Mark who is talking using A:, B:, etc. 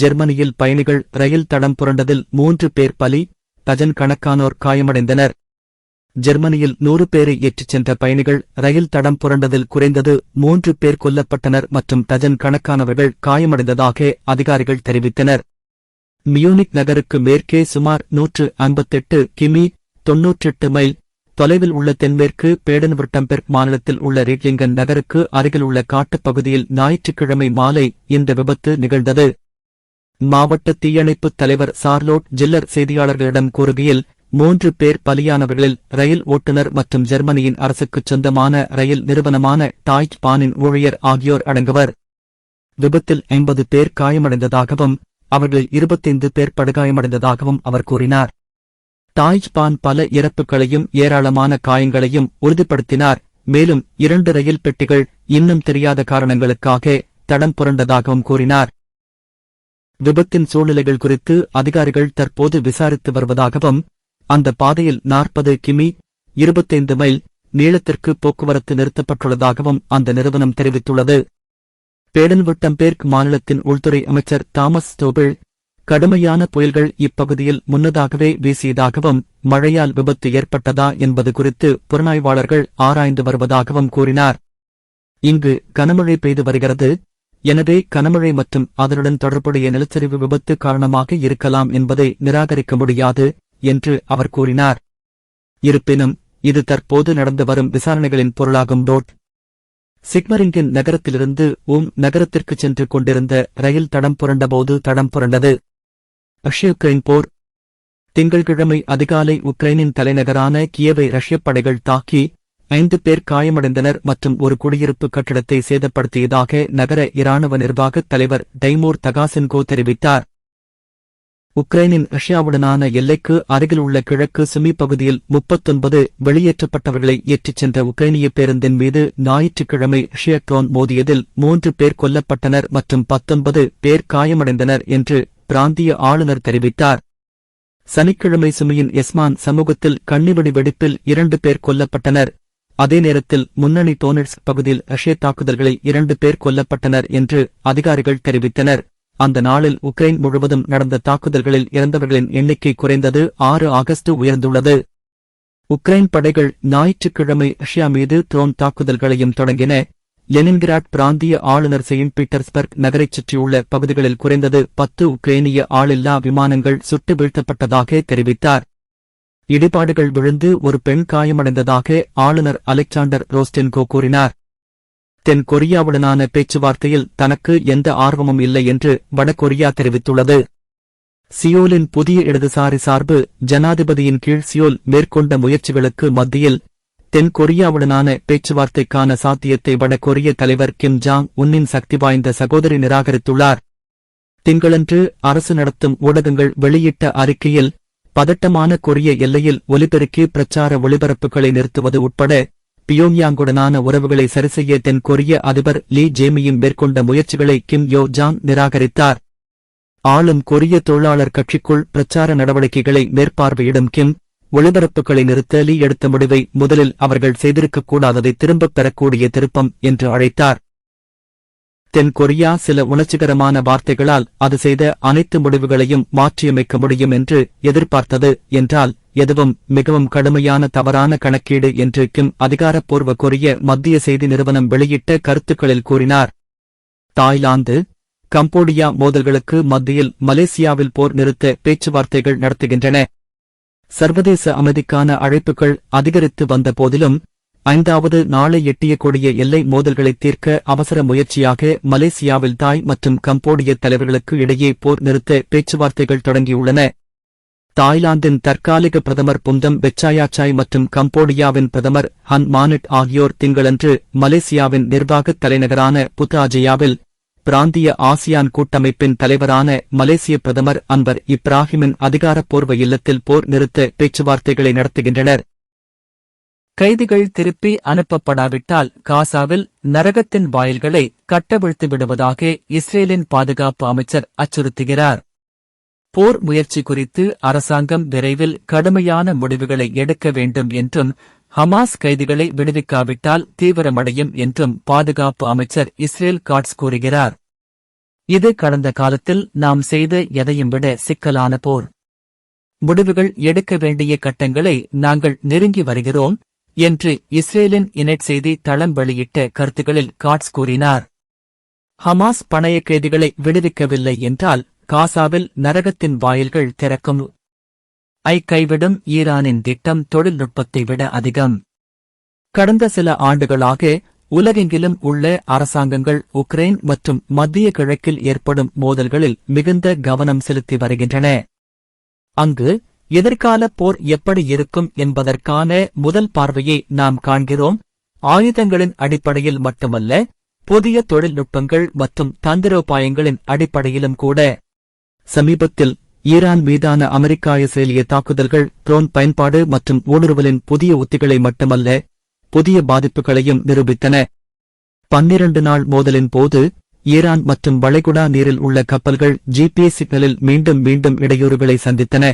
A: ஜெர்மனியில் பயணிகள் ரயில் தடம் புரண்டதில் மூன்று பேர் பலி டஜன் கணக்கானோர் காயமடைந்தனர். ஜெர்மனியில் நூறு பேரை ஏற்றிச் சென்ற பயணிகள் ரயில் தடம் புரண்டதில் குறைந்தது மூன்று பேர் கொல்லப்பட்டனர் மற்றும் டஜன் கணக்கானவர்கள் காயமடைந்ததாக அதிகாரிகள் தெரிவித்தனர். மியூனிக் நகருக்கு மேற்கே சுமார் நூற்று ஐம்பத்தெட்டு கிமி தொன்னூற்றெட்டு மைல் தொலைவில் உள்ள தென்மேற்கு பேடன்விர்டம்பெர்க் மாநிலத்தில் உள்ள ரீட்லிங்கன் நகருக்கு அருகில் உள்ள காட்டுப்பகுதியில் ஞாயிற்றுக்கிழமை மாலை இந்த விபத்து நிகழ்ந்தது. மாவட்ட தீயணைப்புத் தலைவர் சார்லோட் ஜில்லர் செய்தியாளர்களிடம் கூறுகையில் மூன்று பேர் பலியானவர்களில் ரயில் ஓட்டுநர் மற்றும் ஜெர்மனியின் அரசுக்குச் சொந்தமான ரயில் நிறுவனமான டாய்ச் பானின் ஊழியர் ஆகியோர் அடங்குவர். விபத்தில் ஐம்பது பேர் காயமடைந்ததாகவும் அவர்களில் இருபத்தைந்து பேர் படுகாயமடைந்ததாகவும் அவர் கூறினார். டாய்ச் பான் பல இறப்புகளையும் ஏராளமான காயங்களையும் உறுதிப்படுத்தினார். மேலும் இரண்டு ரயில் பெட்டிகள் இன்னும் தெரியாத காரணங்களுக்காக தடம் புரண்டதாகவும் கூறினார். விபத்தின் சூழ்நிலைகள் குறித்து அதிகாரிகள் தற்போது விசாரித்து வருவதாகவும் அந்த பாதையில் நாற்பது கிமி இருபத்தைந்து மைல் நீளத்திற்கு போக்குவரத்து நிறுத்தப்பட்டுள்ளதாகவும் அந்த நிறுவனம் தெரிவித்துள்ளது. பேடன்விட்டம்பேர்க் மாநிலத்தின் உள்துறை அமைச்சர் தாமஸ் ஸ்டோபிள் கடுமையான புயல்கள் இப்பகுதியில் முன்னதாகவே வீசியதாகவும் மழையால் விபத்து ஏற்பட்டதா என்பது குறித்து புலனாய்வாளர்கள் ஆராய்ந்து வருவதாகவும் கூறினார். இங்கு கனமழை பெய்து வருகிறது. எனவே கனமழை மற்றும் அதனுடன் தொடர்புடைய நிலச்சரிவு விபத்து காரணமாக இருக்கலாம் என்பதை நிராகரிக்க முடியாது என்று அவர் கூறினார். இருப்பினும் இது தற்போது நடந்து வரும் விசாரணைகளின் பொருளாகும். டோட். சிக்மரிங்கின் நகரத்திலிருந்து ஊம் நகரத்திற்கு சென்று கொண்டிருந்த ரயில் தடம் புரண்டபோது தடம் புரண்டது. ரஷ்ய உக்ரைன் போர். திங்கள்கிழமை அதிகாலை உக்ரைனின் தலைநகரான கியவை ரஷ்யப் படைகள் தாக்கி ஐந்து பேர் காயமடைந்தனர் மற்றும் ஒரு குடியிருப்பு கட்டிடத்தை சேதப்படுத்தியதாக நகர இராணுவ நிர்வாகத் தலைவர் டைமூர் தகாசென்கோ தெரிவித்தார். உக்ரைனின் ரஷ்யாவுடனான எல்லைக்கு அருகிலுள்ள கிழக்கு சுமி பகுதியில் முப்பத்தொன்பது வெளியேற்றப்பட்டவர்களை ஏற்றிச் சென்ற உக்ரைனிய பேருந்தின் மீது ஞாயிற்றுக்கிழமை ரஷ்ய ட்ரோன் மோதியதில் மூன்று பேர் கொல்லப்பட்டனர் மற்றும் பத்தொன்பது பேர் காயமடைந்தனர் என்று பிராந்திய ஆளுநர் தெரிவித்தார். சனிக்கிழமை சுமியின் எஸ்மான் சமூகத்தில் கண்ணிவெடி வெடிப்பில் இரண்டு பேர் கொல்லப்பட்டனர். அதே நேரத்தில் முன்னணி டோனட்ஸ் பகுதியில் ரஷ்ய தாக்குதல்களில் இரண்டு பேர் கொல்லப்பட்டனர் என்று அதிகாரிகள் தெரிவித்தனர். அந்த நாளில் உக்ரைன் முழுவதும் நடந்த தாக்குதல்களில் இறந்தவர்களின் எண்ணிக்கை குறைந்தது ஆறு ஆகஸ்ட் உயர்ந்துள்ளது. உக்ரைன் படைகள் ஞாயிற்றுக்கிழமை ரஷ்யா மீது ட்ரோன் தாக்குதல்களையும் தொடங்கின. லெனின்கிராட் பிராந்திய ஆளுநர் செயின்ட் பீட்டர்ஸ்பர்க் நகரைச் சுற்றியுள்ள பகுதிகளில் குறைந்தது பத்து உக்ரேனிய ஆளில்லா விமானங்கள் சுட்டு வீழ்த்தப்பட்டதாக தெரிவித்தார். இடிபாடுகள் விழுந்து ஒரு பெண் காயமடைந்ததாக ஆளுநர் அலெக்சாண்டர் ரோஸ்டென்கோ கூறினார். தென் கொரியாவுடனான பேச்சுவார்த்தையில் தனக்கு எந்த ஆர்வமும் இல்லை என்று வடகொரியா தெரிவித்துள்ளது. சியோலின் புதிய இடதுசாரி சார்பு ஜனாதிபதியின் கீழ் சியோல் மேற்கொண்ட முயற்சிகளுக்கு மத்தியில் தென் கொரியாவுடனான பேச்சுவார்த்தைக்கான சாத்தியத்தை வடகொரிய தலைவர் கிம் ஜாங் உன்னின் சக்தி வாய்ந்த சகோதரி நிராகரித்துள்ளார். திங்களன்று அரசு நடத்தும் ஊடகங்கள் வெளியிட்ட அறிக்கையில் பதட்டமான கொரிய எல்லையில் ஒலிபெருக்கி பிரச்சார ஒளிபரப்புகளை நிறுத்துவது உட்பட பியோங்யாங்குடனான உறவுகளை சரிசெய்ய தென் கொரிய அதிபர் லீ ஜேமியும் மேற்கொண்ட முயற்சிகளை கிம் யோ ஜாங் நிராகரித்தார். ஆளும் கொரிய தொழிலாளர் கட்சிக்குள் பிரச்சார நடவடிக்கைகளை மேற்பார்வையிடும் கிம் ஒளிபரப்புகளை நிறுத்த லீ எடுத்த முடிவை முதலில் அவர்கள் செய்திருக்கக்கூடாததை திரும்பப் பெறக்கூடிய திருப்பம் என்று அழைத்தார். தென் கொரியா சில உணர்ச்சிகரமான வார்த்தைகளால் அது செய்த அனைத்து முடிவுகளையும் மாற்றியமைக்க முடியும் என்று எதிர்பார்த்தது என்றால் எதுவும் மிகவும் கடுமையான தவறான கணக்கீடு என்று கிம் அதிகாரப்பூர்வ கொரிய மத்திய செய்தி நிறுவனம் வெளியிட்ட கருத்துக்களில் கூறினார். தாய்லாந்து கம்போடியா மோதல்களுக்கு மத்தியில் மலேசியாவில் போர் நிறுத்த பேச்சுவார்த்தைகள் நடத்துகின்றன. சர்வதேச அமைதிக்கான அழைப்புகள் அதிகரித்து வந்த போதிலும் ஐந்தாவது நாளை எட்டிய கொடிய எல்லை மோதல்களை தீர்க்க அவசர முயற்சியாக மலேசியாவில் தாய் மற்றும் கம்போடிய தலைவர்களுக்கு இடையே போர் நிறுத்த பேச்சுவார்த்தைகள் தொடங்கியுள்ளன. தாய்லாந்தின் தற்காலிக பிரதமர் புந்தம் பெச்சாயாச்சாய் மற்றும் கம்போடியாவின் பிரதமர் ஹன் மானிட் ஆகியோர் திங்களன்று மலேசியாவின் நிர்வாகத் தலைநகரான புத்தாஜயாவில் பிராந்திய ஆசியான் கூட்டமைப்பின் தலைவரான மலேசிய பிரதமர் அன்பர் இப்ராஹிமின் அதிகாரப்பூர்வ இல்லத்தில் போர் நிறுத்த பேச்சுவார்த்தைகளை நடத்துகின்றனர். கைதிகள் திருப்பி அனுப்பப்படாவிட்டால் காசாவில் நரகத்தின் வாயில்களை கட்டவிழ்த்து விடுவதாக இஸ்ரேலின் பாதுகாப்பு அமைச்சர் அச்சுறுத்துகிறார். போர் முயற்சி குறித்து அரசாங்கம் விரைவில் கடுமையான முடிவுகளை எடுக்க வேண்டும் என்றும் ஹமாஸ் கைதிகளை விடுவிக்காவிட்டால் தீவிரமடையும் என்றும் பாதுகாப்பு அமைச்சர் இஸ்ரேல் காட்ஸ் கூறுகிறார். இது கடந்த காலத்தில் நாம் செய்த எதையும் விட சிக்கலான போர். முடிவுகள் எடுக்க வேண்டிய கட்டங்களை நாங்கள் நெருங்கி வருகிறோம் என்று இஸ்ரேலின் இணைட் செய்தி தளம் வெளியிட்ட கருத்துகளில் காட்ஸ் கூறினார். ஹமாஸ் பணைய கைதிகளை விடுவிக்கவில்லை என்றால் காசாவில் நரகத்தின் வாயில்கள் திறக்கும். ஐ கைவிடும் ஈரானின் திட்டம் தொழில்நுட்பத்தை விட அதிகம். கடந்த சில ஆண்டுகளாக உலகெங்கிலும் உள்ள அரசாங்கங்கள் உக்ரைன் மற்றும் மத்திய கிழக்கில் ஏற்படும் மோதல்களில் மிகுந்த கவனம் செலுத்தி வருகின்றன. அங்கு எதிர்கால போர் எப்படி இருக்கும் என்பதற்கான முதல் பார்வையை நாம் காண்கிறோம். ஆயுதங்களின் அடிப்படையில் மட்டுமல்ல புதிய தொழில்நுட்பங்கள் மற்றும் தந்திரோபாயங்களின் அடிப்படையிலும் கூட. சமீபத்தில் ஈரான் மீதான அமெரிக்கா இஸ்ரேலிய தாக்குதல்கள் ட்ரோன் பயன்பாடு மற்றும் ஊடுருவலின் புதிய உத்திகளை மட்டுமல்ல புதிய பாதிப்புகளையும் நிரூபித்தன. பன்னிரண்டு நாள் மோதலின் போது ஈரான் மற்றும் வளைகுடா நீரில் உள்ள கப்பல்கள் ஜிபிஎஸ் சிக்னலில் மீண்டும் மீண்டும் இடையூறுகளை சந்தித்தன.